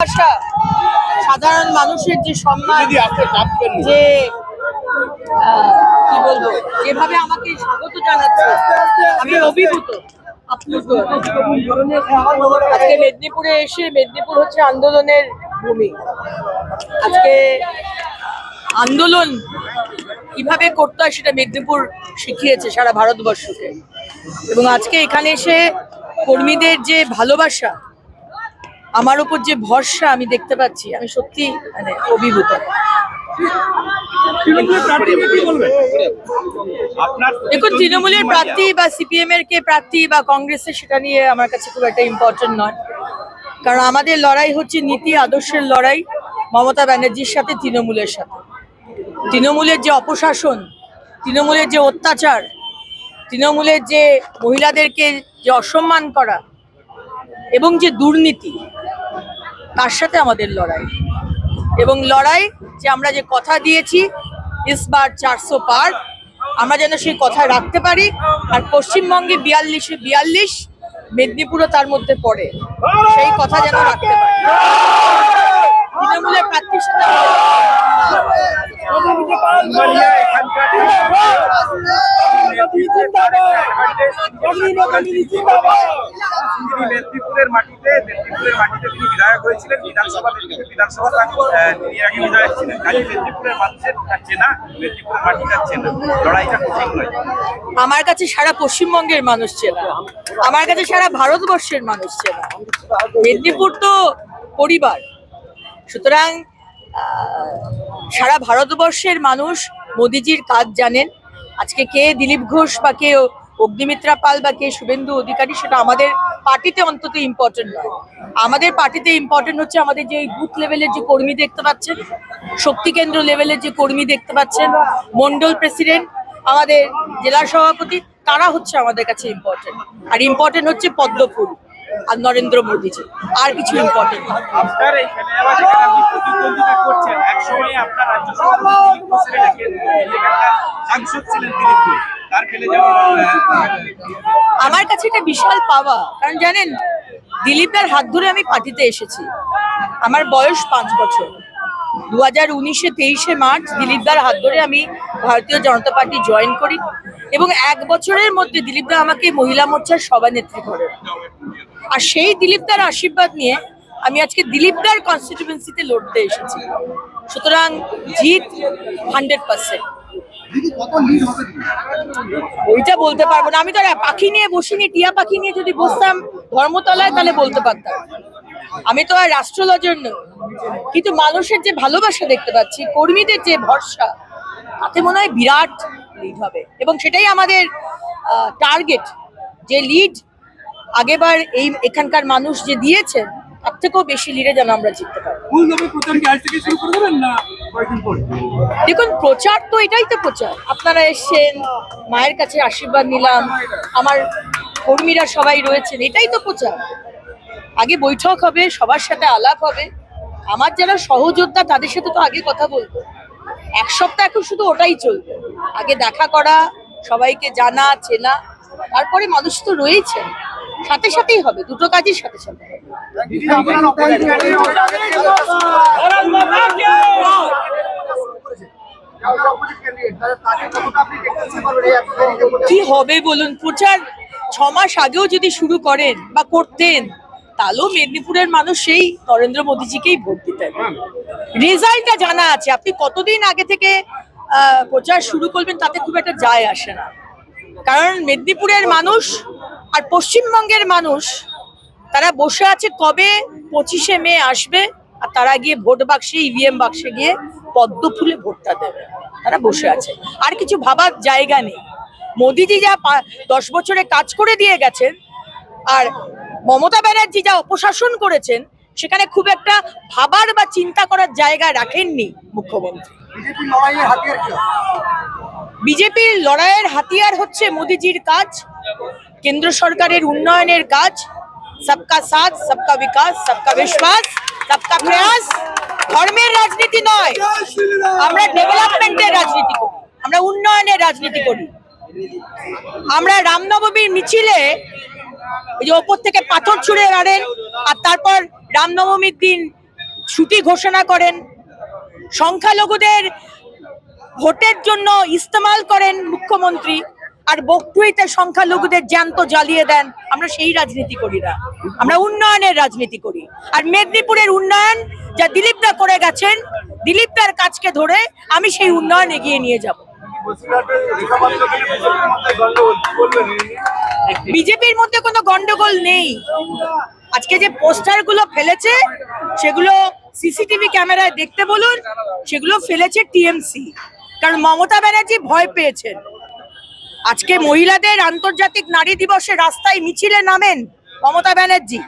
ভালোবাসা সাধারণ মানুষের যে সম্মান যে কি বলব যেভাবে আমাকে স্বাগত জানাচ্ছে আমি অভিভূত আজকে মেদিনীপুরে এসে মেদিনীপুর হচ্ছে আন্দোলনের ভূমি। আজকে আন্দোলন কীভাবে করতে হয় সেটা মেদিনীপুর শিখিয়েছে সারা ভারতবর্ষকে। এবং আজকে এখানে এসে কর্মীদের যে ভালোবাসা আমার উপর যে ভরসা আমি দেখতে পাচ্ছি আমি সত্যি মানে অভিভূত। দেখুন তৃণমূলের প্রার্থী বা সিপিএম এর কে প্রার্থী বা কংগ্রেসের সেটা নিয়ে আমার কাছে খুব একটা ইম্পর্টেন্ট নয়। কারণ আমাদের লড়াই হচ্ছে নীতি আদর্শের লড়াই মমতা ব্যানার্জির সাথে তৃণমূলের সাথে। তৃণমূলের যে অপশাসন তৃণমূলের যে অত্যাচার তৃণমূলের যে মহিলাদেরকে যে অসম্মান করা এবং যে দুর্নীতি, তার সাথে আমাদের লড়াই। এবং লড়াই যে আমরা যে কথা দিয়েছি ইসবার চারশো পার, আমরা যেন সেই কথা রাখতে পারি, আর পশ্চিমবঙ্গে বিয়াল্লিশে বিয়াল্লিশ, মেদিনীপুরও তার মধ্যে পড়ে। সেই কথা যেন রাখতে পারি। তৃণমূলের প্রার্থীর সাথে মারিয়া এখানকার তিনি মেদিনীপুরের মাটিতে মেদিনীপুরের মাটিতে তিনি বিধায়ক হয়েছিলেন বিধানসভা মেদিনীপুর বিধানসভা তিনি আগে বিধায়ক ছিলেন কাজে মেদিনীপুরের মানুষের চেনা মেদিনীপুরের মাটিটা চেনা। লড়াইটা কঠিন নয়। আমার কাছে সারা পশ্চিমবঙ্গের মানুষ চেনা। আমার কাছে সারা ভারতবর্ষের মানুষ চেনা। মেদিনীপুর তো পরিবার। সুতরাং সারা ভারতবর্ষের মানুষ মোদিজির কাজ জানেন। আজকে কে দিলীপ ঘোষ বা কে অগ্নিমিত্রা পাল বা কে শুভেন্দু অধিকারী, সেটা আমাদের পার্টিতে অন্তত ইম্পর্টেন্ট নয়। আমাদের পার্টিতে ইম্পর্টেন্ট হচ্ছে আমাদের যে বুথ লেভেলের যে কর্মী দেখতে পাচ্ছেন, শক্তি কেন্দ্র লেভেলের যে কর্মী দেখতে পাচ্ছেন, মন্ডল প্রেসিডেন্ট, আমাদের জেলা সভাপতি, তারা হচ্ছে আমাদের কাছে ইম্পর্টেন্ট আর ইম্পর্টেন্ট হচ্ছে পদ্মফুল আর নরেন্দ্র মোদীজি আর কিছু ইম্পর্টেন্ট আমার কাছে এটা বিশাল পাওয়া। কারণ জানেন, দিলীপের হাত ধরে আমি পার্টিতে এসেছি। আমার বয়স পাঁচ বছর। দু হাজার উনিশে তেইশে মার্চ দিলীপদার হাত ধরে আমি ভারতীয় জনতা পার্টি জয়েন করি এবং এক বছরের মধ্যে দিলীপদা আমাকে মহিলা মোর্চার সভানেত্রী করেন আর সেই দিলীপদার আশীর্বাদ নিয়ে আমি আজকে দিলীপদার কনস্টিটিউয়েন্সিতে লড়তে এসেছি। সুতরাং জিত হান্ড্রেড পার্সেন্ট। ওইটা বলতে পারব না। আমি তো পাখি নিয়ে বসিনি টিয়া পাখি নিয়ে যদি বসতাম ধর্মতলায় তাহলে বলতে পারতাম। আমি তো আর রাষ্ট্রলজের নই। কিন্তু মানুষের যে ভালোবাসা দেখতে পাচ্ছি কর্মীদের যে ভরসা তাতে মনে হয় বিরাট লিড হবে। এবং সেটাই আমাদের টার্গেট যে লিড আগেবার এই এখানকার মানুষ যে দিয়েছেন তার থেকেও বেশি লিডে যেন আমরা জিততে পারি। দেখুন, প্রচার তো এটাই তো প্রচার। আপনারা এসছেন, মায়ের কাছে আশীর্বাদ নিলাম, আমার কর্মীরা সবাই রয়েছেন, এটাই তো প্রচার। আগে বৈঠক হবে, সবার সাথে আলাপ হবে। আমার যারা সহযোদ্ধা, তাদের সাথে তো আগে কথা বলব। এক সপ্তাহ এখন শুধু ওটাই চলবে। আগে দেখা করা, সবাইকে জানা, চেনা, তারপরে মানুষ তো রয়েছে। সাথে সাথেই হবে, দুটো কাজের সাথে সাথে। হবে কি হবে বলুন? প্রচার ছ মাস আগেও যদি শুরু করেন বা করতেন, তাহলেও মেদিনীপুরের মানুষ সেই নরেন্দ্র মোদীজিকেই ভোট দিতেন। রেজাল্টটা জানা আছে। আপনি কতদিন আগে থেকে প্রচার শুরু করবেন তাতে খুব একটা যায় আসে না। কারণ মেদিনীপুরের মানুষ আর পশ্চিমবঙ্গের মানুষ তারা বসে আছে কবে? পঁচিশে মে আসবে আর তারা গিয়ে ভোট বাক্সে ইভিএম বাক্সে গিয়ে পদ্ম ফুলে ভোটটা দেবে। তারা বসে আছে। আর কিছু ভাবার জায়গা নেই। মোদিজি যা দশ বছরে কাজ করে দিয়ে গেছেন আর মমতা ব্যানার্জি যা অপশাসন করেছেন সেখানে খুব একটা ভাবার বা চিন্তা করার জায়গা রাখেননি মুখ্যমন্ত্রী। বিজেপির লড়াইয়ের হাতিয়ার হচ্ছে মোদিজির কাজ কেন্দ্র সরকারের উন্নয়নের কাজ সবকা সাথ সবকা বিকাশ সবকা বিশ্বাস সবকা প্রয়াস ধর্মের রাজনীতি নয় আমরা ডেভেলপমেন্টের রাজনীতি করি, আমরা উন্নয়নের রাজনীতি করি। আমরা রামনবমীর মিছিলে যে ওপর থেকে পাথর ছুঁড়ে মারেন, আর তারপর রামনবমীর দিন ছুটি ঘোষণা করেন। সংখ্যালঘুদের ভোটের জন্য ইস্তেমাল করেন মুখ্যমন্ত্রী। আর বকটুইতে সংখ্যালঘুদের জ্যান্ত জ্বালিয়ে দেন আমরা সেই রাজনীতি করি না। আমরা উন্নয়নের রাজনীতি করি। আর মেদিনীপুরের উন্নয়ন, যা দিলীপদা করে গেছেন, দিলীপদার কাজকে ধরে আমি সেই উন্নয়ন এগিয়ে নিয়ে যাব। বিজেপির মধ্যে কোনো গন্ডগোল নেই। আজকে যে পোস্টারগুলো ফেলেছে, সেগুলো সিসিটিভি ক্যামেরায় দেখতে বলুন, সেগুলো ফেলেছে টিএমসি। কারণ মমতা ব্যানার্জি ভয় পেয়েছেন। আজকে মহিলাদের আন্তর্জাতিক নারী দিবসে রাস্তায় মিছিলে নামেন মমতা ব্যানার্জি।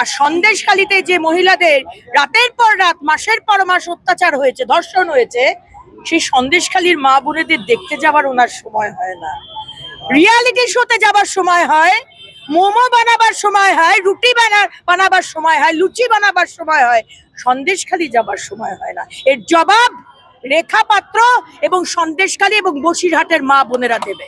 আর সন্দেশখালিতে যে মহিলাদের রাতের পর রাত, মাসের পর মাস অত্যাচার হয়েছে, ধর্ষণ হয়েছে, সেই সন্দেশখালির মা বোনেদের দেখতে যাবার ওনার সময় হয় না। রিয়ালিটি শোতে যাবার সময় হয়, মোমো বানাবার সময় হয়, রুটি বানা, বানাবার সময় হয়, লুচি বানাবার সময় হয়, সন্দেশখালি যাবার সময় হয় না। এর জবাব রেখা পাত্র এবং সন্দেশকালী এবং বসিরহাটের মা বোনেরা দেবে।